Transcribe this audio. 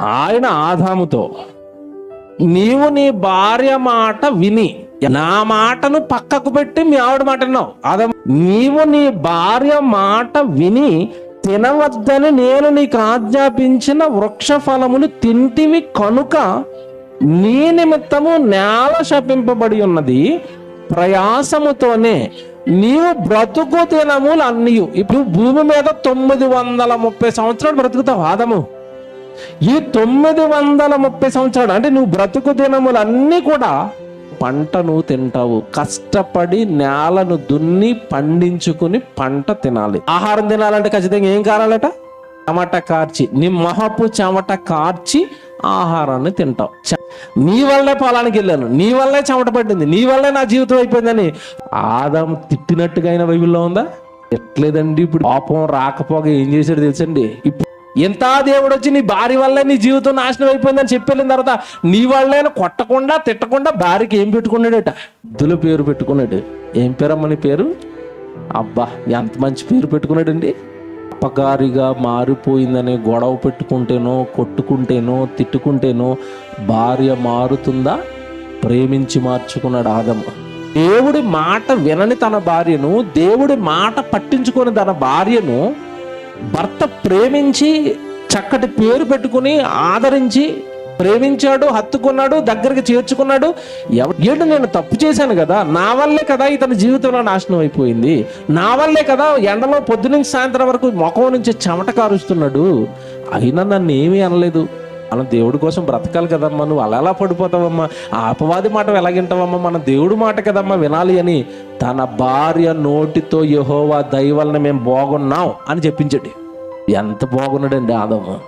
ఆయన ఆదాముతో నీవు నీ భార్య మాట విని నా మాటను పక్కకు పెట్టి మీ ఆవిడ మాట విన్నావు. ఆదాము నీవు నీ భార్య మాట విని తినవద్దని నేను నీకు ఆజ్ఞాపించిన వృక్ష ఫలములు తింటివి కనుక నీ నిమిత్తము నేల శపింపబడి ఉన్నది. ప్రయాసముతోనే నీవు బ్రతుకు తినములు అన్నీ ఇప్పుడు భూమి మీద తొమ్మిది వందల ముప్పై సంవత్సరాలు బ్రతుకుతావు ఆదము. ఈ తొమ్మిది వందల ముప్పై సంవత్సరాలు అంటే నువ్వు బ్రతుకు దినములన్నీ కూడా పంట నువ్వు తింటావు. కష్టపడి నేలను దున్ని పండించుకుని పంట తినాలి. ఆహారం తినాలంటే ఖచ్చితంగా ఏం కావాలట? చెమట కార్చి నీ మహపు చెమట కార్చి ఆహారాన్ని తింటావు. చ- నీ వల్లే పొలానికి వెళ్ళాను నీ వల్లే చెమట పట్టింది నీ వల్లే నా జీవితం అయిపోయిందని. ఆదం తిట్టినట్టుగా అయిన బైబిల్లో ఉందా? ఎట్లేదండి ఇప్పుడు. పాపం రాకపోగా ఏం చేశాడు తెలుసండి? ఇప్పుడు ఎంత దేవుడు వచ్చి నీ భార్య వల్లే నీ జీవితం నాశనం అయిపోయిందని చెప్పిన తర్వాత నీ వాళ్ళైనా కొట్టకుండా తిట్టకుండా భార్యకి ఏం పెట్టుకున్నాడట? దుల పేరు పెట్టుకున్నాడు. ఏం పేరమ్మ నీ పేరు? అబ్బా ఎంత మంచి పేరు పెట్టుకున్నాడండి. అపకారిగా మారిపోయిందనే గొడవ పెట్టుకుంటేనో కొట్టుకుంటేనో తిట్టుకుంటేనో భార్య మారుతుందా? ప్రేమించి మార్చుకున్నాడు ఆదమ్మ. దేవుడి మాట వినని తన భార్యను దేవుడి మాట పట్టించుకొని తన భార్యను భర్త ప్రేమించి చక్కటి పేరు పెట్టుకుని ఆదరించి ప్రేమించాడు హత్తుకున్నాడు దగ్గరికి చేర్చుకున్నాడు. ఎవ- నేను తప్పు చేశాను కదా? నా వల్లే కదా ఇతని జీవితంలో నాశనం అయిపోయింది? నా వల్లే కదా ఎండలో పొద్దు నుంచి సాయంత్రం వరకు ముఖం నుంచి చెమట కారుస్తున్నాడు? అయినా నన్ను ఏమీ అనలేదు. మనం దేవుడి కోసం బ్రతకాలి కదమ్మా. నువ్వు అలా ఎలా పడిపోతావమ్మా. ఆ అపవాది మాట ఎలాగింటావమ్మా? మన దేవుడి మాట కదమ్మా వినాలి అని. తన భార్య నోటితో యహోవా దయ వలన మేము బాగున్నాం అని చెప్పించండి. ఎంత బాగున్నాడండి ఆదమ్మ